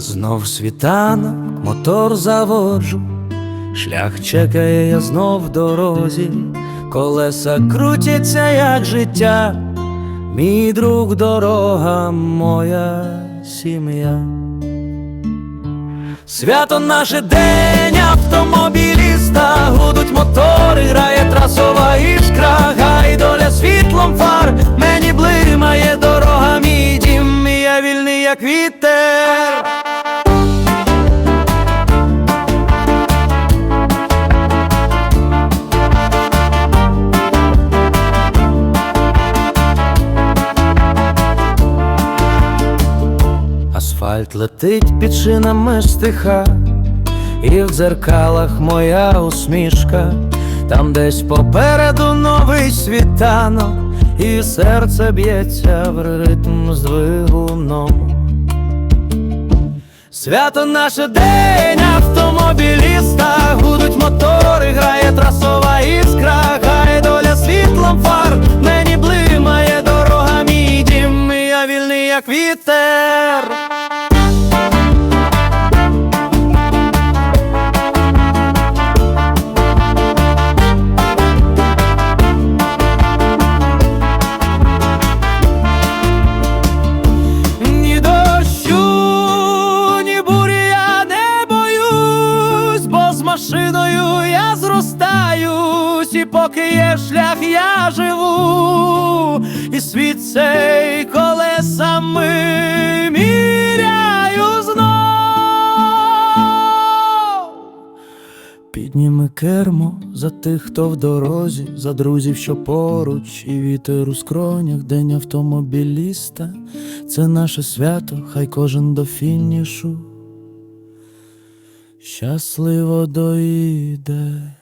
Знов світанок, мотор заводжу, шлях чекає, я знов в дорозі, колеса крутяться, як життя, мій друг, дорога, моя сім'я. Свято наше день автомобіліста, гудуть мотори, грає трасова іскра, гай доля світлом фар, мені блимає дорога, мій дім, я вільний, як вітер. Асфальт летить під шинами стиха, і в дзеркалах моя усмішка, там десь попереду новий світанок, і серце б'ється в ритм з двигуном. Свято наше день автомобіліста, гудуть мотори, грає трасова іскра, гай доля світлом фар, мені блимає дорога, мій дім, я вільний, як вітер. Машиною я зростаюсь, і поки є шлях, я живу, і світ цей колесами міряю знов. Підніми кермо за тих, хто в дорозі, за друзів, що поруч, і вітер у скронях, день автомобіліста. Це наше свято, хай кожен до фінішу. Щасливо доїде.